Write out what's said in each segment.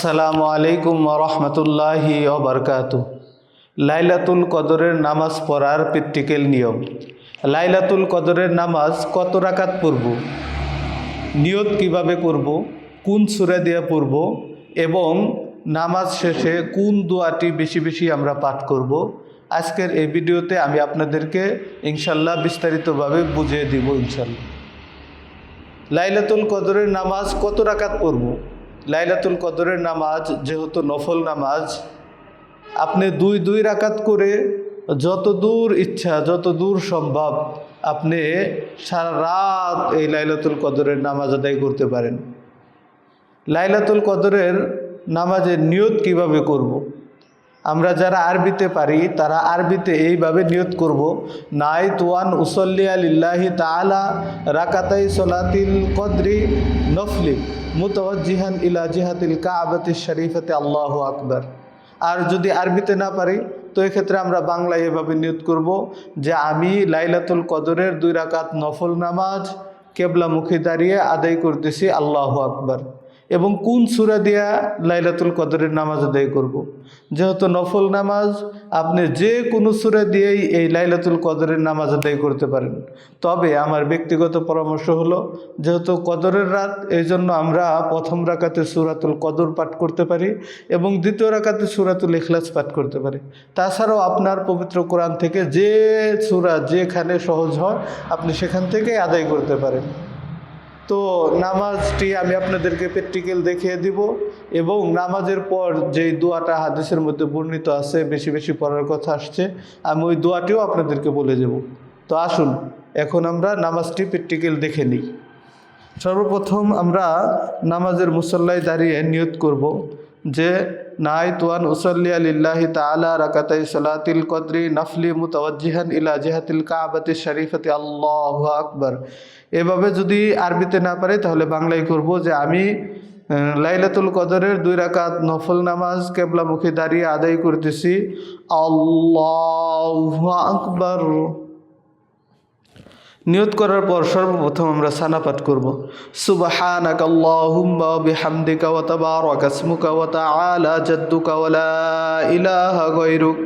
আসসালামু আলাইকুম রহমতুল্লাহি ওবরকাতু লাইলাতুল কদরের নামাজ পড়ার প্র্যাকটিক্যাল নিয়ম। লাইলাতুল কদরের নামাজ কত রাকাত পড়ব? নিয়ত কীভাবে করব? কোন সুরে দিয়ে পড়ব? এবং নামাজ শেষে কোন দোয়াটি বেশি বেশি আমরা পাঠ করব? আজকের এই ভিডিওতে আমি আপনাদেরকে ইনশাল্লাহ বিস্তারিতভাবে বুঝিয়ে দিব ইনশাল্লাহ লাইলাতুল কদরের নামাজ কত রাকাত পড়ব? লাইলাতুল কদরের নামাজ, যেহেতু নফল নামাজ, আপনি দুই দুই রাকাত করে যত দূর ইচ্ছা, যত দূর সম্ভব আপনি সারা রাত এই লাইলাতুল কদরের নামাজ আদায় করতে পারেন লাইলাতুল কদরের নামাজের নিয়ত কীভাবে করব। আমরা যারা আরবিতে পারি, তারা আরবিতে এইভাবে নিয়ত করব নাই তুয়ান উসল্লি আলিল্লাহি তালা রাকাতাই সলাতিল কদরি নফলি মুতওয়াজিহান ইলা জিহাতিল কাবাতি শরীফতে, আল্লাহ আকবর। আর যদি আরবিতে না পারি, তো এক্ষেত্রে আমরা বাংলায় এভাবে নিয়ত করব যে আমি লাইলাতুল কদরের দুই রাকাত নফল নামাজ কেবলামুখী দাঁড়িয়ে আদায় করতেছি, আল্লাহ আকবর। এবং কোন সুরা দিয়া লাইলাতুল কদরের নামাজ আদায় করব। যেহেতু নফল নামাজ, আপনি যে কোনো সুরা দিয়েই এই লাইলাতুল কদরের নামাজ আদায় করতে পারেন। তবে আমার ব্যক্তিগত পরামর্শ হলো, যেহেতু কদরের রাত, এই জন্য আমরা প্রথম রাকাতে সুরাতুল কদর পাঠ করতে পারি এবং দ্বিতীয় রাকাতে সুরাতুল ইখলাস পাঠ করতে পারি। তাছাড়াও আপনার পবিত্র কোরআন থেকে যে সুরা যেখানে সহজ হয়, আপনি সেখান থেকেই আদায় করতে পারেন। তো নামাজটি আমি আপনাদেরকে প্র্যাকটিক্যাল দেখিয়ে দিব এবং নামাজের পর যেই দোয়াটা হাদিসের মধ্যে বর্ণিত আছে, বেশি বেশি পড়ার কথা আসছে, আমি ওই দোয়াটিও আপনাদেরকে বলে যাব তো আসুন, এখন আমরা নামাজটি প্র্যাকটিক্যাল দেখে নিই। সর্বপ্রথম আমরা নামাজের মুসল্লায় দাঁড়িয়ে নিয়ত করব যে নাই তুয়ান উসল্লি আলিল্লাহি তালা রাকাতাই সালাতিল কদরি নফলি মুতওয়াজিহান ইলা জেহাতিল কাবাতি শরীফতি। আল্লাহ আকবর। এভাবে যদি আরবিতে না পারে, তাহলে বাংলায় করব যে আমি লাইলাতুল কদরের দুই রাকাত নফল নামাজ কেবলামুখী দাঁড়িয়ে আদায় করতেছি। আল্লাহ আকবর। নিয়ত করার পর সর্বপ্রথম আমরা সানা পাঠ করব। সুবহানাকা আল্লাহুম্মা বিহামদিকা ইলাহা গায়রুক।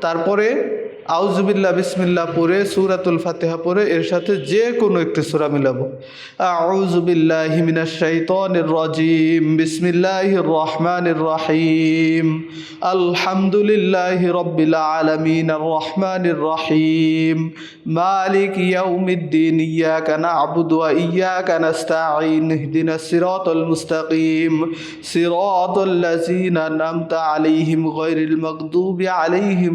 তারপরে আউজুবিল্লাহ বিসমিল্লাহ পড়ে, সূরাতুল ফাতিহা পড়ে, এর সাথে যে কোনো একটি সূরা মিলাবো। আউজুবিল্লাহি মিনাশ শাইতানির রাজিম, বিসমিল্লাহির রহমানির রহিম। আলহামদুলিল্লাহি রাব্বিল আলামিন রহমানির রহিম। মালিক ইয়াউমিদ্দিন, ইয়াকা না'বুদু ওয়া ইয়াকা নাস্তাঈন ইহদিনাস সিরাতাল মুস্তাকিম। সিরাতাল লাযিনা আন'আমতা আলাইহিম গায়রিল মাগদুবি আলাইহিম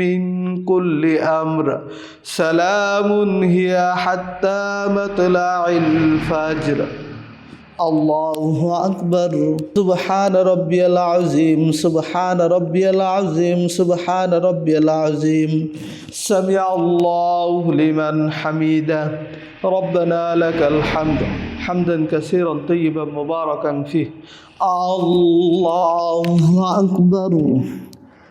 من كل أمر. سلام هي حتى مطلع الفجر. الله أكبر. سبحان ربي العظيم. سبحان ربي العظيم. سبحان ربي العظيم. سمع الله لمن حميده ربنا لك الحمد. حمدا كثيرا طيبا مباركا فيه. الله أكبر.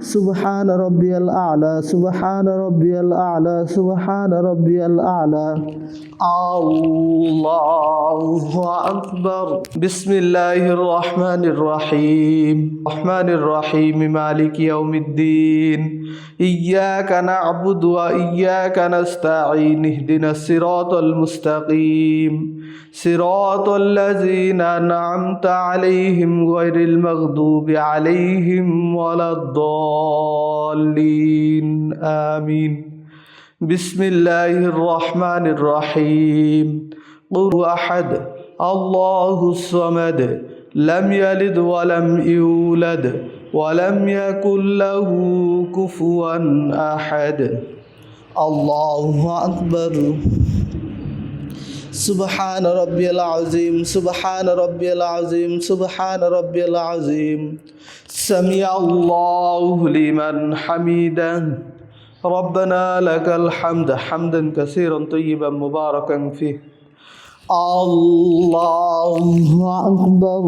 سبحان ربي الأعلى سبحان ربي الأعلى سبحان ربي الأعلى. الله أكبر. بسم الله الرحمن الرحيم. الرحمن الرحيم. مالك يوم الدين. إياك نعبد وإياك نستعين. اهدنا الصراط المستقيم. صراط الذين أنعمت عليهم غير المغضوب عليهم ولا الضالين. آمين. بسم الله الرحمن الرحيم. قل أحد. الله الصمد. لم يلد ولم يولد ولم يكن له كفوا أحد. الله أكبر. سبحان ربي العظيم سبحان ربي العظيم سبحان ربي العظيم. سمع الله لمن حميدا. ربنا لك الحمد حمدا كثيرا طيبا مباركا فيه. الله أكبر.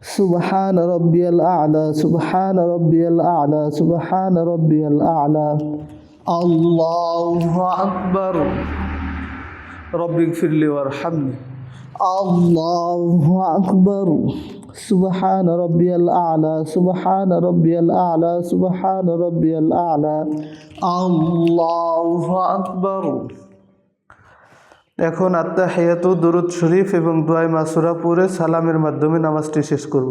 سبحان ربي الأعلى سبحان ربي الأعلى سبحان ربي الأعلى. الله أكبر. রব্বিক ফিরলি ওয়ার হামনি আল্লাহু আকবর। সুবহান রব্বিয়াল আলা, সুবহান রব্বিয়াল আলা, সুবহান রব্বিয়াল আলা। আল্লাহু আকবর। এখন আত্মা হেয়াতু দুরুদ শরীফ এবং দোয়াই মাসুরা পরে সালামের মাধ্যমে নামাজটি শেষ করব।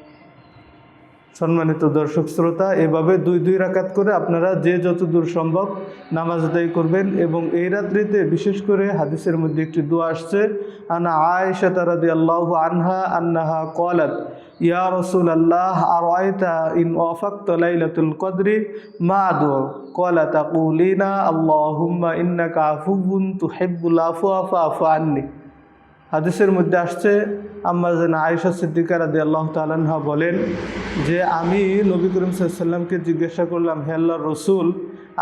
সম্মানিত দর্শক শ্রোতা, এভাবে দুই দুই রাকাত করে আপনারা যে যত দূর সম্ভব নামাজ আদায় করবেন এবং এই রাত্রিতে বিশেষ করে হাদিসের মধ্যে একটি দোয়া আসছে, আনা আয়েশা তারাদি আল্লাহ আনহা আন্নাহা কলাত ইয়া রসুল আল্লাহ আর আয়তা ইন ওয়াফাক লাইলাতুল কদরি, মা দো কলা তাকুলিনা আল্লাহুম্মা ইন্নাকা আফুবুন তুহিব্বুল আফওয়া ফাফু আন্নি। হাদিসের মধ্যে আসছে, আম্মা যেন আয়েশা সিদ্দিকা রাদি আল্লাহ তালাহা বলেন যে, আমি নবী করিম সাল্লামকে জিজ্ঞাসা করলাম, হে আল্লাহ রসুল,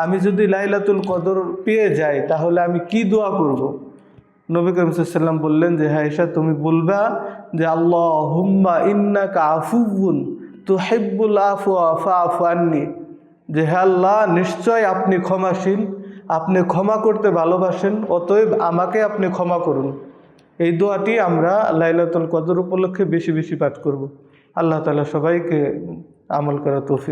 আমি যদি লাইলাতুল কদর পেয়ে যাই, তাহলে আমি কি দোয়া করব। নবী করিম সাল্লাম বললেন যে হাইসা তুমি বলবা যে আল্লাহ হুম্মা ইন্না কা আফুবুন তো হেব্বুল আফু আফা আফু আননি যে, হে আল্লাহ, নিশ্চয় আপনি ক্ষমাশীল আপনি ক্ষমা করতে ভালোবাসেন, অতএব আমাকে আপনি ক্ষমা করুন এই দোয়াটি আমরা লাইলাতুল কদর উপলক্ষে বেশি বেশি পাঠ করব। আল্লাহ তালা সবাইকে আমল করা তৌফিক